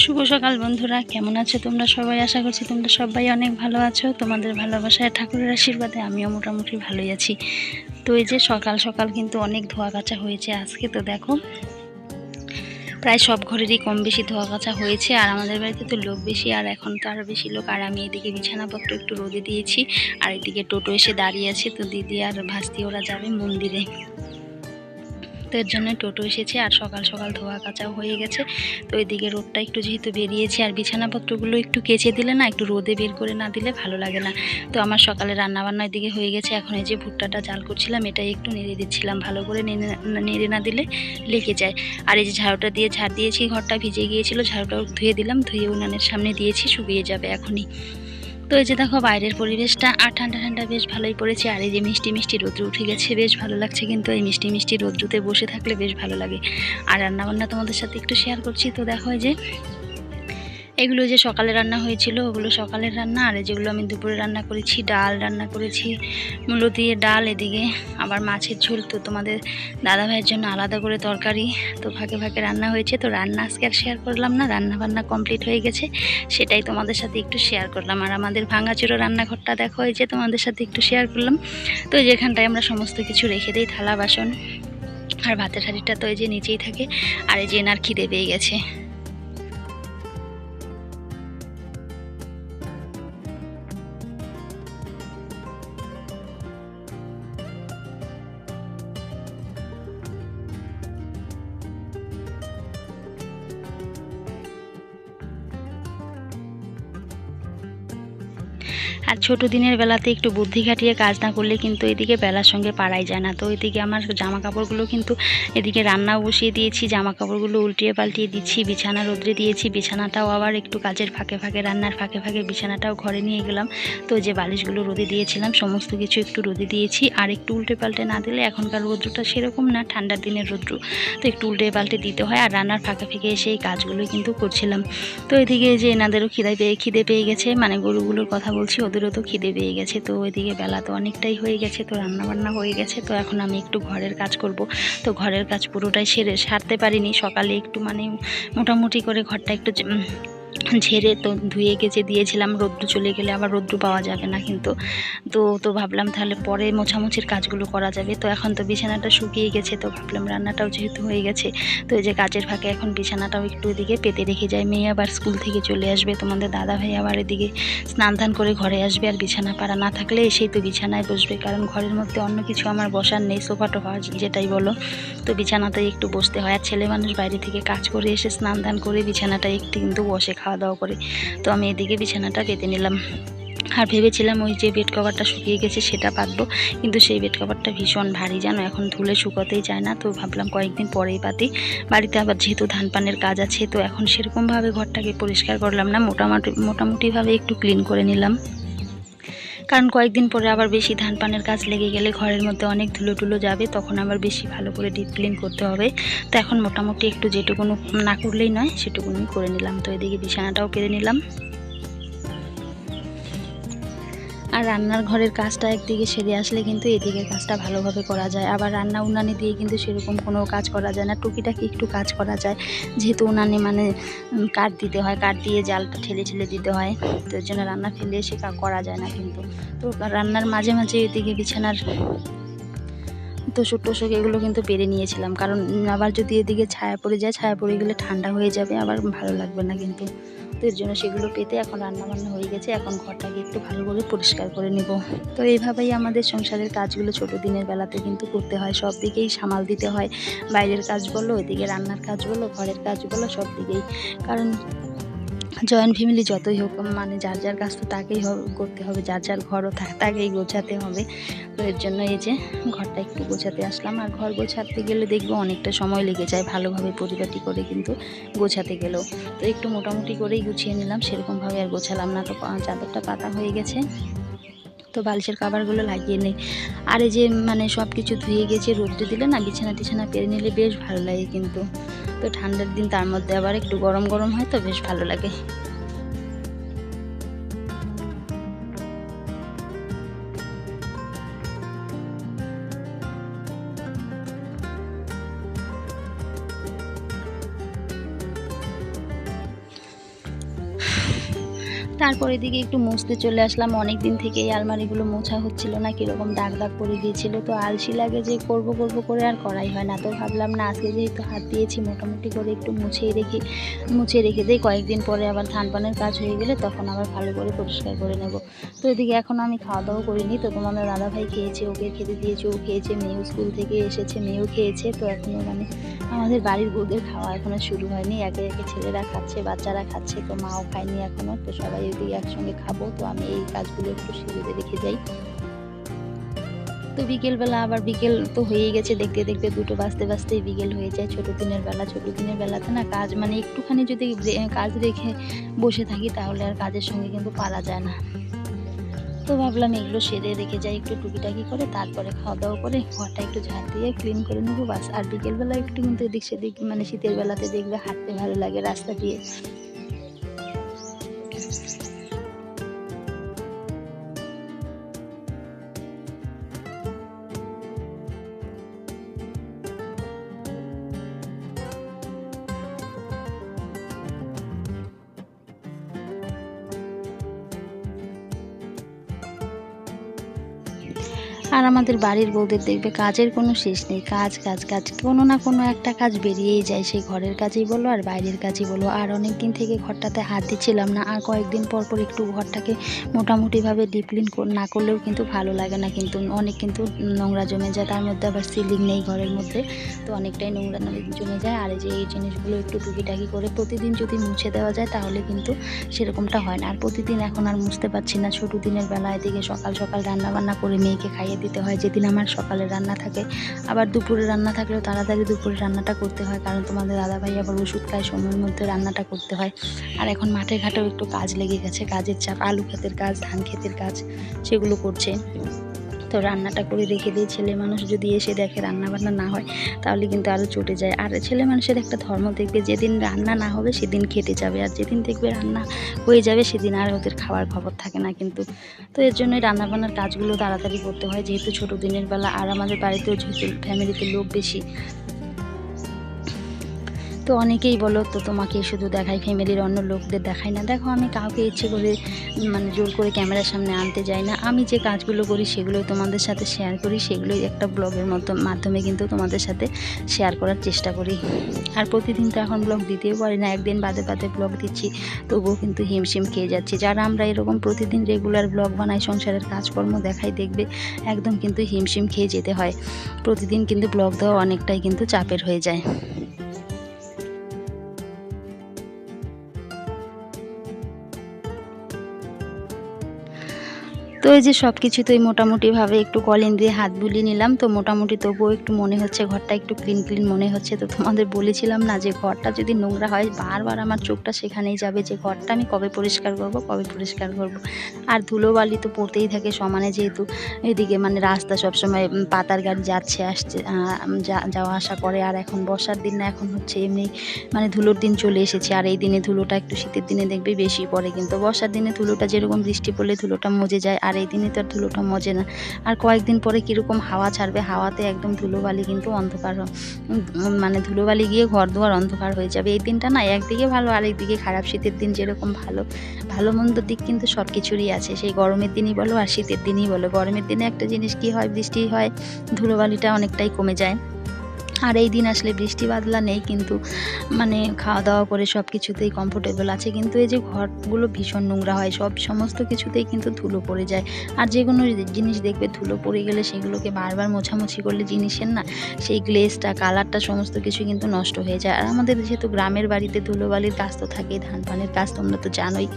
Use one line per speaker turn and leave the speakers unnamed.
শুভ সকাল বন্ধুরা, কেমন আছো তোমরা সবাই? আশা করছি তোমরা সবাই অনেক ভালো আছো। তোমাদের ভালোবাসায়, ঠাকুরের আশীর্বাদে আমিও মোটামুটি ভালোই আছি। তো এই যে সকাল সকাল কিন্তু অনেক ধোয়া কাচা হয়েছে আজকে, তো দেখো, প্রায় সব ঘরেরই কম বেশি ধোয়া কাচা হয়েছে, আর আমাদের বাড়িতে তো লোক বেশি, আর এখন তো আরও বেশি লোক। আর আমি এদিকে বিছানাপত্র একটু রোদে দিয়েছি, আর এদিকে টোটো এসে দাঁড়িয়ে আছে, তো দিদি আর ভাস্তি ওরা যাবে মন্দিরে। এর জন্য টোটো এসেছে আর সকাল সকাল ধোয়া কাচাও হয়ে গেছে। তো এদিকে রোদটা একটু যেহেতু বেরিয়েছে আর বিছানাপত্রগুলো একটু কেচে দিলে না, একটু রোদে বের করে না দিলে ভালো লাগে না। তো আমার সকালে রান্নাবান্না এদিকে হয়ে গেছে। এখন এই যে ভুট্টাটা জাল করছিলাম, এটাই একটু নেড়ে দিচ্ছিলাম। ভালো করে নেড়ে না- দিলে লেগে যায়। আর এই যে ঝাড়ুটা দিয়ে, ঝাড় দিয়েছি, ঘরটা ভিজে গিয়েছিল, ঝাড়ুটাও ধুয়ে দিলাম। ধুয়ে উনানের সামনে দিয়েছি, শুকিয়ে যাবে এখনই। তো এই যে দেখো বাইরের পরিবেশটা, আর ঠান্ডা ঠান্ডা বেশ ভালোই পড়েছে, আর এই যে মিষ্টি মিষ্টি রোদ্রু উঠে গেছে, বেশ ভালো লাগছে কিন্তু এই মিষ্টি মিষ্টি রোদ্রুতে বসে থাকলে বেশ ভালো লাগে। আর রান্নাবান্না তোমাদের সাথে একটু শেয়ার করছি, তো দেখো যে এগুলো যে সকালে রান্না হয়েছিল, ওগুলো সকালের রান্না। আর যেগুলো আমি দুপুরে রান্না করেছি, ডাল রান্না করেছি, মূলো দিয়ে ডাল, এদিকে আবার মাছের ঝোল। তো তোমাদের দাদা ভাইয়ের জন্য আলাদা করে তরকারি। তো ফাঁকে ফাঁকে রান্না হয়েছে। তো রান্না আজকে আর শেয়ার করলাম না, রান্না বান্না কমপ্লিট হয়ে গেছে। সেটাই তোমাদের সাথে একটু শেয়ার করলাম। আর আমাদের ভাঙাচুরো রান্নাঘরটা দেখো, এই যে তোমাদের সাথে একটু শেয়ার করলাম। তো যেখানটায় আমরা সমস্ত কিছু রেখে দিই, থালা, বাসন। আর ভাতের হাঁড়িটা তো এই যে নিচেই থাকে। আর এই যে এনার খিদে পেয়ে গেছে। আর ছোট দিনের বেলাতে একটু বুদ্ধি খাটিয়ে কাজ না করলে কিন্তু এদিকে বেলার সঙ্গে পারাই যায় না। তো এদিকে আমার জামা কাপড়গুলো কিন্তু এদিকে রান্নাও বসিয়ে দিয়েছি জামা কাপড়গুলো উল্টিয়ে পাল্টিয়ে দিচ্ছি, বিছানা রোদ্রে দিয়েছি, বিছানাটাও আবার একটু কাজের ফাঁকে ফাঁকে, রান্নার ফাঁকে ফাঁকে বিছানাটাও ঘরে নিয়ে গেলাম। তো যে বালিশগুলো রোদে দিয়েছিলাম সমস্ত কিছু একটু রোদে দিয়েছি, আর একটু উল্টে পাল্টে না দিলে এখনকার রৌদ্রটা সেরকম না, ঠান্ডার দিনের রৌদ্র। তো একটু উল্টে পাল্টে দিতে হয়, আর রান্নার ফাঁকে ফাঁকে এসে এই কাজগুলোই কিন্তু করছিলাম। তো এদিকে যে এনাদেরও খিদে পেয়ে খিদে পেয়ে গেছে মানে গরুগুলোর কথা বলছি ওদেরও তো খিদে পেয়ে গেছে, তো ওইদিকে বেলা তো অনেকটাই হয়ে গেছে, তো রান্না বান্না হয়ে গেছে, তো এখন আমি একটু ঘরের কাজ করব। তো ঘরের কাজ পুরোটাই সেরে সারতে পারিনি, সকালে একটু মানে মোটামুটি করে ঘরটা একটু ঝেড়ে তো ধুয়ে গেছে দিয়েছিলাম রোদ্দু চলে গেলে আবার রোদ্দু পাওয়া যাবে না কিন্তু। তো তো ভাবলাম তাহলে পরে মোছামুছির কাজগুলো করা যাবে। তো এখন তো বিছানাটা শুকিয়ে গেছে, তো ভাবলাম রান্নাটাও যেহেতু হয়ে গেছে, তো এই যে কাজের ফাঁকে এখন বিছানাটাও একটু এদিকে পেতে রেখে যায় মেয়ে আবার স্কুল থেকে চলে আসবে, তোমাদের দাদা ভাই আবার এদিকে স্নান ধান করে ঘরে আসবে আর বিছানা পাড়া না থাকলে এসেই তো বিছানায় বসবে, কারণ ঘরের মধ্যে অন্য কিছু আমার বসার নেই সোফা টোফা যেটাই বলো। তো বিছানাতেই একটু বসতে হয়। আর ছেলে মানুষ বাইরে থেকে কাজ করে এসে স্নান ধান করে বিছানাটায় একটু কিন্তু বসে খাওয়া দাওয়া করে। তো আমি এদিকে বিছানাটা পেতে নিলাম। আর ভেবেছিলাম ওই যে বেড কভারটা শুকিয়ে গেছে সেটা পাতবো, কিন্তু সেই বেড কভারটা ভীষণ ভারী জানো, এখন ধুলে শুকাতেই যায় না। তো ভাবলাম কয়েকদিন পরেই পাতি। বাড়িতে আবার যেহেতু ধান পানের কাজ আছে, তো এখন সেরকমভাবে ঘরটাকে পরিষ্কার করলাম না, মোটামুটি, মোটামুটিভাবে একটু ক্লিন করে নিলাম। কারণ কয়েকদিন পরে আবার বেশি ধান পানের গাছ লেগে গেলে ঘরের মধ্যে অনেক ধুলো টুলো যাবে, তখন আবার বেশি ভালো করে ডিপ ক্লিন করতে হবে। তো এখন মোটামুটি একটু যেটুকুনো না করলেই নয় সেটুকুনি করে নিলাম। তো এদিকে বিছানাটাও পেরে নিলাম। আর রান্নার ঘরের কাজটা একদিকে সেরে আসলে কিন্তু এদিকে কাজটা ভালোভাবে করা যায়। আবার রান্না উনানে দিয়ে কিন্তু সেরকম কোনো কাজ করা যায় না। টুকিটাকি একটু কাজ করা যায়। যেহেতু উনানে মানে কাঠ দিতে হয়, কাঠ দিয়ে জালটা ঠেলে ঠেলে দিতে হয়। তো জন্য রান্না ফেলে এসে করা যায় না কিন্তু। তো রান্নার মাঝে মাঝে এদিকে বিছানার তোষক টোষক এগুলো কিন্তু পেরে নিয়েছিলাম। কারণ আবার যদি এদিকে ছায়া পড়ে যায়, ছায়া পড়ে গেলে ঠান্ডা হয়ে যাবে। আবার ভালো লাগবে না কিন্তু। তো এর জন্য সেগুলো পেতে এখন রান্না বান্না হয়ে গেছে। এখন ঘরটাকে একটু ভালো করে পরিষ্কার করে নেব। তো এইভাবেই আমাদের সংসারের কাজগুলো ছোট দিনের বেলাতে কিন্তু করতে হয়। সব দিকেই সামাল দিতে হয়। বাইরের কাজ বলো এদিকে রান্নার কাজ বলো, ঘরের কাজ বলো, সব দিকেই। কারণ জয়েন্ট ফ্যামিলি যতই হোক মানে যার যার কাজ তো তাকেই করতে হবে, যার যার ঘরও থাক তাকেই গোছাতে হবে। তো এর জন্য এই যে ঘরটা একটু গোছাতে আসলাম। আর ঘর গোছাতে গেলে দেখব অনেকটা সময় লেগে যায় ভালোভাবে পরিপাটি করে কিন্তু গোছাতে গেলেও। তো একটু মোটামুটি করেই গুছিয়ে নিলাম, সেরকমভাবে আর গোছালাম না। তো চাদরটা পাতা হয়ে গেছে। তো বালিশের কাভারগুলো লাগিয়ে নেই। আর এই যে মানে সব কিছু ধুয়ে গেছে রোদ্রে দিলে না বিছানা টিছানা পেরে নিলে বেশ ভালো লাগে কিন্তু। তো ঠান্ডার দিন তার মধ্যে আবার একটু গরম গরম হয় তো বেশ ভালো লাগে। তারপর এদিকে একটু মুছতে চলে আসলাম। অনেক দিন থেকে এই আলমারিগুলো মোছা হচ্ছিল না, কীরকম দাগ দাগ পড়ে গিয়েছিল। তো আলসি লাগে যে করব করব করে আর করাই হয় না। তো ভাবলাম, না, আজকে যেহেতু হাত দিয়েছি, মোটামুটি করে একটু মুছিয়ে রেখে মুছিয়ে রেখে দিই। কয়েকদিন পরে আবার ধান পানের কাজ হয়ে গেলে তখন আবার ভালো করে পরিষ্কার করে নেব। তো এদিকে এখন আমি খাওয়া দাওয়া করিনি। তো তোমাদের দাদাভাই খেয়েছে, ওকে খেতে দিয়েছে, ও খেয়েছে, মেয়েও স্কুল থেকে এসেছে, মেয়েও খেয়েছে। তো এখনও মানে আমাদের বাড়ির বউদের খাওয়া এখনও শুরু হয়নি। একে একে ছেলেরা খাচ্ছে, বাচ্চারা খাচ্ছে, তো মাও খায়নি এখনও তো সবাই ওইদিকে একসঙ্গে খাব, তো আমি এই কাজগুলো একটু সিঁড়িতে রেখে যাই। তো বিকেলবেলা আবার বিকেল তো হয়েই গেছে, দেখতে দেখতে দুটো বাজতে বাজতেই বিকেল হয়ে যায়, ছোটো দিনের বেলা, ছোটো দিনের বেলাতে না কাজ মানে একটুখানি যদি কাজ রেখে বসে থাকি তাহলে আর কাজের সঙ্গে কিন্তু পারা যায় না। তো ভাবলাম এগুলো সেরে রেখে যাই একটু টুকিটাকি করে, তারপরে খাওয়া দাওয়া করে ঘরটা একটু ঝাড় দিয়ে ক্লিন করে নেব বাস। আর বিকেলবেলা একটু কিন্তু এদিক সেদিক মানে শীতের বেলাতে দেখবে হাঁটতে ভালো লাগে রাস্তা দিয়ে। আর আমাদের বাড়ির বউদের দেখবে কাজের কোনো শেষ নেই। কাজ কাজ কাজ, কোনো না কোনো একটা কাজ বেরিয়েই যায়। সেই ঘরের কাজই বলো আর বাইরের কাজই বলো। আর অনেক দিন থেকে ঘরটাতে হাত দিচ্ছিলাম না। আর কয়েকদিন পর পর একটু ঘরটাকে মোটামুটিভাবে ডিপ্লিন না করলেও কিন্তু ভালো লাগে না। কিন্তু অনেক কিন্তু নোংরা জমে যায়। তার মধ্যে আবার সিলিং নেই ঘরের মধ্যে। তো অনেকটাই নোংরা জমে যায়। আর যে এই জিনিসগুলো একটু টুকিটাকি করে প্রতিদিন যদি মুছে দেওয়া যায় তাহলে কিন্তু সেরকমটা হয় না। আর প্রতিদিন এখন আর মুছতে পারছি না। ছোটো দিনের বেলা এদিকে সকাল সকাল রান্না বান্না করে মেয়েকে খাইয়ে দিতে হয়, যেদিন আমার সকালে রান্না থাকে। আবার দুপুরে রান্না থাকলেও তাড়াতাড়ি দুপুরে রান্নাটা করতে হয়, কারণ তোমাদের দাদাভাই আবার ওষুধ খায়, সময়ের মধ্যে রান্নাটা করতে হয়। আর এখন মাঠে ঘাটেও একটু কাজ লেগে গেছে, কাজের চাপ, আলু ক্ষেতের কাজ, ধান ক্ষেতের কাজ, সেগুলো করছে। তো রান্নাটা করে রেখে দিই ছেলে মানুষ যদি এসে দেখে রান্না বান্না না হয়, তাহলে কিন্তু আরও চটে যায়। আর ছেলে মানুষের একটা ধর্ম দেখবে, যেদিন রান্না না হবে সেদিন খেতে যাবে। আর যেদিন দেখবে রান্না হয়ে যাবে সেদিন আর ওদের খাওয়ার খবর থাকে না কিন্তু। তো এর জন্যই রান্নাবান্নার কাজগুলো তাড়াতাড়ি করতে হয়, যেহেতু ছোটো দিনের বেলা। আর আমাদের বাড়িতেও ফ্যামিলিতে লোক বেশি তো অনেকেই বলো, তো তোমাকে শুধু দেখাই ফ্যামিলির অন্য লোকদের দেখাই না? দেখো, আমি কাউকে ইচ্ছে করে মানে জোর করে ক্যামেরার সামনে আনতে যাই না। আমি যে কাজগুলো করি সেগুলোই তোমাদের সাথে শেয়ার করি। সেগুলোই একটা ব্লগের মতো মাধ্যমে কিন্তু তোমাদের সাথে শেয়ার করার চেষ্টা করি। আর প্রতিদিন তো এখন ব্লগ দিতেও পারি না। একদিন বাদে বাদে ব্লগ দিচ্ছি, তবুও কিন্তু হিমশিম খেয়ে যাচ্ছি। যারা আমরা এরকম প্রতিদিন রেগুলার ব্লগ বানাই, সংসারের কাজকর্ম দেখাই, দেখবে একদম কিন্তু হিমশিম খেয়ে যেতে হয়। প্রতিদিন কিন্তু ব্লগ দেওয়া অনেকটাই কিন্তু চাপের হয়ে যায়। এই যে সব কিছুতেই মোটামুটিভাবে একটু কলিন দিয়ে হাত বুলিয়ে নিলাম। তো মোটামুটি তবুও একটু মনে হচ্ছে ঘরটা একটু ক্লিন ক্লিন মনে হচ্ছে। তো তোমাদের বলেছিলাম না যে ঘরটা যদি নোংরা হয়, বারবার আমার চোখটা সেখানেই যাবে যে ঘরটা আমি কবে পরিষ্কার করব, কবে পরিষ্কার করব। আর ধুলোবালি তো পড়তেই থাকে সমানে যেহেতু এদিকে মানে রাস্তা সবসময় পাতার গাড়ি যাচ্ছে, আসছে যাওয়া আসা করে। আর এখন বর্ষার দিন না, এখন হচ্ছে এমনি মানে ধুলোর দিন চলে এসেছে। আর এই দিনে ধুলোটা একটু শীতের দিনে দেখবে বেশি পড়ে। কিন্তু বর্ষার দিনে ধুলোটা যেরকম বৃষ্টি পড়লে ধুলোটা মজে যায়। আর এই দিনে তো আর ধুলোটা মজে না। আর কয়েকদিন পরে কীরকম হাওয়া ছাড়বে, হাওয়াতে একদম ধুলোবালি কিন্তু অন্ধকার মানে ধুলোবালি গিয়ে ঘর দুয়ার অন্ধকার হয়ে যাবে। এই দিনটা না একদিকে ভালো আর একদিকে খারাপ। শীতের দিন যেরকম ভালো ভালো মন্দ দিক কিন্তু সব কিছুরই আছে। সেই গরমের দিনই বলো আর শীতের দিনই বলো। গরমের দিনে একটা জিনিস কি হয়, বৃষ্টি হয়, ধুলোবালিটা অনেকটাই কমে যায়। আর এই দিন আসলে বৃষ্টি বাদলা নেই, কিন্তু মানে খাওয়া দাওয়া করে সব কিছুতেই কমফোর্টেবল আছে। কিন্তু এই যে ঘরগুলো ভীষণ নোংরা হয়, সব সমস্ত কিছুতেই কিন্তু ধুলো পড়ে যায়। আর যে কোনো জিনিস দেখবে ধুলো পড়ে গেলে সেগুলোকে বারবার মোছামুছি করলে জিনিসের না সেই গ্লেসটা কালারটা সমস্ত কিছু কিন্তু নষ্ট হয়ে যায়। আর আমাদের যেহেতু গ্রামের বাড়িতে ধুলোবালির কাজ তো থাকেই ধান পানের কাজ তোমরা তো জানোই।